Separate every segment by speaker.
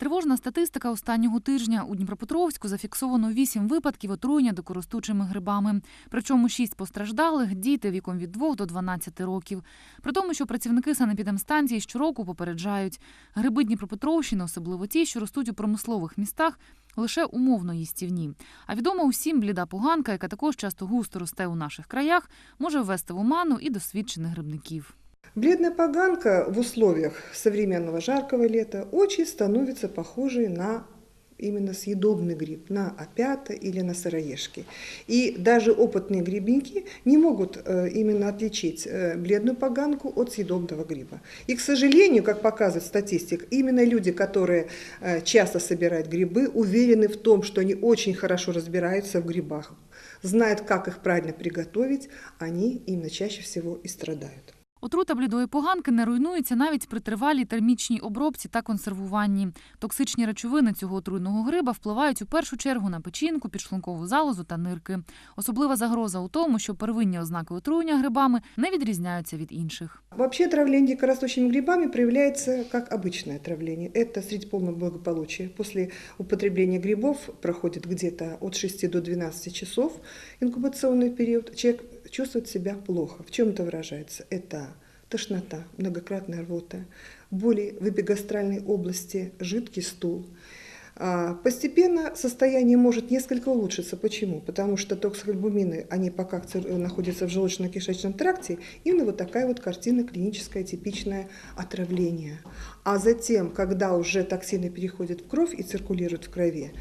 Speaker 1: Тривожна статистика останнього тижня у Дніпропетровську зафіксовано 8 випадків отруєння дикоростучими грибами. Причому 6 постраждалих діти віком від 2 до 12 років. При тому, що працівники санепідемстанції щороку попереджають, гриби Дніпропетровщини, особливо ті, що ростуть у промислових містах, лише умовно їстівні. А відома усім бліда поганка, яка також часто густо росте у наших краях, може ввести в оману і досвідчених грибників.
Speaker 2: Бледная поганка в условиях современного жаркого лета очень становится похожей на именно съедобный гриб, на опята или на сыроежки. И даже опытные грибники не могут э, именно отличить э, бледную поганку от съедобного гриба. И, к сожалению, как показывает статистика, именно люди, которые э, часто собирают грибы, уверены в том, что они очень хорошо разбираются в грибах, знают, как их правильно приготовить, они именно чаще всего и страдают.
Speaker 1: Отрута блідої поганки не руйнується навіть при тривалій термічній обробці та консервуванні. Токсичні речовини цього отруйного гриба впливають у першу чергу на печінку, підшлункову залозу та нирки. Особлива загроза у тому, що первинні ознаки отруєння грибами не відрізняються від інших.
Speaker 2: Вообще отравление дикорастущими грибами проявляется как обычное отравление. Это среди полного благополучия. После употребления грибов проходит где-то от 6 до 12 часов инкубационный период. Человек чувствует себя плохо. В чем это выражается? Это тошнота, многократная рвота, боли в эпигастральной области, жидкий стул. А, Постепенно состояние может несколько улучшиться. Почему? Потому что токсоальбумины, они пока находятся в желудочно-кишечном тракте, именно вот такая вот картина клиническая, типичное отравление. А затем, когда уже токсины переходят в кровь и циркулируют в крови,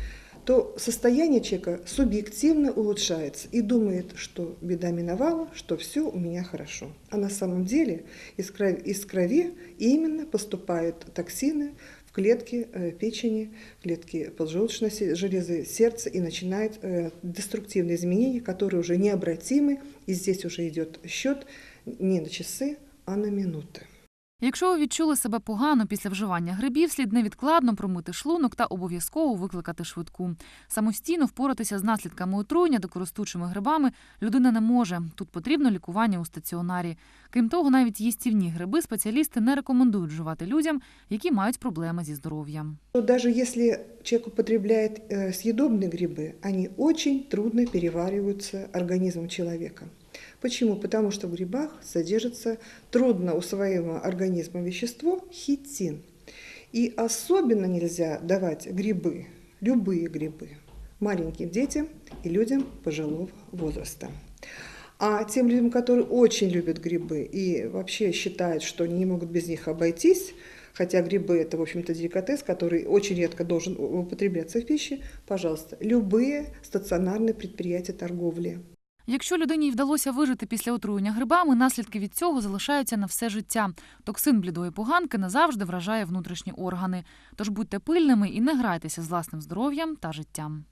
Speaker 2: то состояние человека субъективно улучшается и думает, что беда миновала, что все у меня хорошо. А на самом деле из крови, из крови именно поступают токсины в клетки э, печени, клетки поджелудочной железы, сердца и начинают э, деструктивные изменения, которые уже необратимы. И здесь уже идет счет не на часы, а на минуты.
Speaker 1: Якщо ви відчули себе погано після вживання грибів, слід невідкладно промити шлунок та обов'язково викликати швидку. Самостійно впоратися з наслідками отруєння дикоростучими грибами людина не може. Тут потрібно лікування у стаціонарі. Крім того, навіть їстівні гриби спеціалісти не рекомендують вживати людям, які мають проблеми зі здоров'ям.
Speaker 2: Но даже если человек употребляет э, съедобные грибы, они очень трудно перевариваются организмом человека. Почему? Потому что в грибах содержится трудно усвоимое организмом вещество хитин. И особенно нельзя давать грибы, любые грибы, маленьким детям и людям пожилого возраста. А тем людям, которые очень любят грибы и вообще считают, что не могут без них обойтись, хотя грибы это, в общем-то, деликатес, который очень редко должен употребляться в пище, пожалуйста, любые стационарные предприятия торговли.
Speaker 1: Якщо людині вдалося вижити після отруєння грибами, наслідки від цього залишаються на все життя. Токсин блідої поганки назавжди вражає внутрішні органи. Тож будьте пильними і не грайтеся з власним здоров'ям та життям.